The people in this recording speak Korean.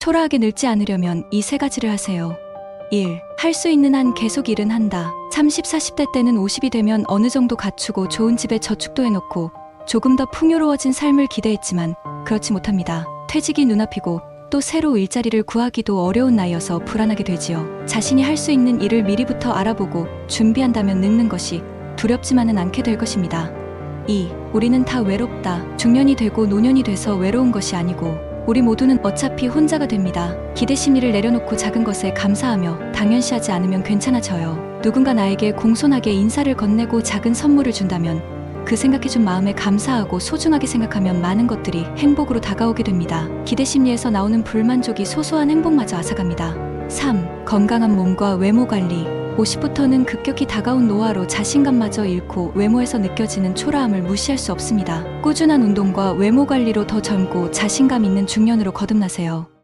초라하게 늙지 않으려면 이 세 가지를 하세요. 1. 할 수 있는 한 계속 일은 한다. 30, 40대 때는 50이 되면 어느 정도 갖추고 좋은 집에 저축도 해놓고 조금 더 풍요로워진 삶을 기대했지만 그렇지 못합니다. 퇴직이 눈앞이고 또 새로 일자리를 구하기도 어려운 나이여서 불안하게 되지요. 자신이 할 수 있는 일을 미리부터 알아보고 준비한다면 늦는 것이 두렵지만은 않게 될 것입니다. 2. 우리는 다 외롭다. 중년이 되고 노년이 돼서 외로운 것이 아니고 우리 모두는 어차피 혼자가 됩니다. 기대 심리를 내려놓고 작은 것에 감사하며 당연시하지 않으면 괜찮아져요. 누군가 나에게 공손하게 인사를 건네고 작은 선물을 준다면 그 생각해준 마음에 감사하고 소중하게 생각하면 많은 것들이 행복으로 다가오게 됩니다. 기대 심리에서 나오는 불만족이 소소한 행복마저 앗아갑니다. 3. 건강한 몸과 외모 관리. 50부터는 급격히 다가온 노화로 자신감마저 잃고 외모에서 느껴지는 초라함을 무시할 수 없습니다. 꾸준한 운동과 외모 관리로 더 젊고 자신감 있는 중년으로 거듭나세요.